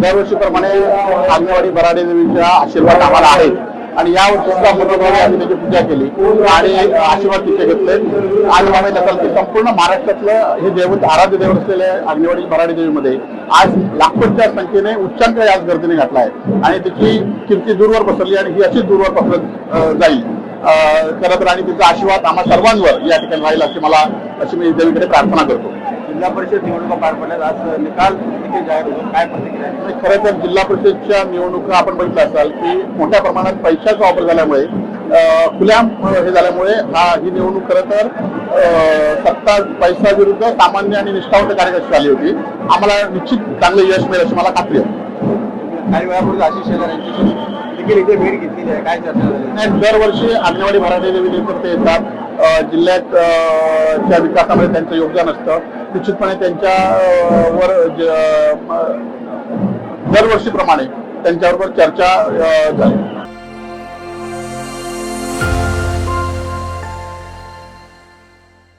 दरवर्षीप्रमाणे आंगणवाडी बराडे देवीच्या आशीर्वाद आम्हाला आहे आणि या सुद्धा मनोभावे आम्ही त्याची पूजा केली. आणि आशीर्वाद तिथे घेतले. आज आम्ही नसाल की संपूर्ण महाराष्ट्रातलं हे दैवत आराध्य दैवत असलेले आंगणवाडी बराडे देवीमध्ये आज लाखोच्या संख्येने उच्चांक याच गर्दीने घातला आहे. आणि त्याची किमती दूरवर पसरली आणि ही अशीच दूरवर पसरत जाईल. अं, खरं तर आणि तिचा आशीर्वाद आम्हा सर्वांवर या ठिकाणी राहील अशी मला अशी मी देवीकडे प्रार्थना करतो. जिल्हा परिषद निवडणुका पार पडल्यात. आज निकाल किती जाहीर होतो काय प्रतिक्रिया आहे? आणि खरं तर जिल्हा परिषदच्या निवडणुका आपण बघितलं असाल की मोठ्या प्रमाणात पैशाचा वापर झाल्यामुळे अं, खुल्या हे झाल्यामुळे हा ही निवडणूक खरं तर अं, सत्ता पैसा विरुद्ध सामान्य आणि निष्ठावंत कार्यकर्ते झाली होती. आम्हाला निश्चित चांगलं यश मिळेल अशी मला खात्री आहे. काही वेळापूर्वी आशिष शेलार यांची देखील इथे भेट घेतलेली आहे. काय चर्चा झाली? आणि दरवर्षी आंगणवाडी मराठी देवी नेतृत्व येतात. अं, जिल्ह्यात अं, च्या विकासामध्ये त्यांचं योगदान असतं निश्चितपणे त्यांच्या अं, वर ज- दरवर्षीप्रमाणे त्यांच्याबरोबर चर्चा झाली.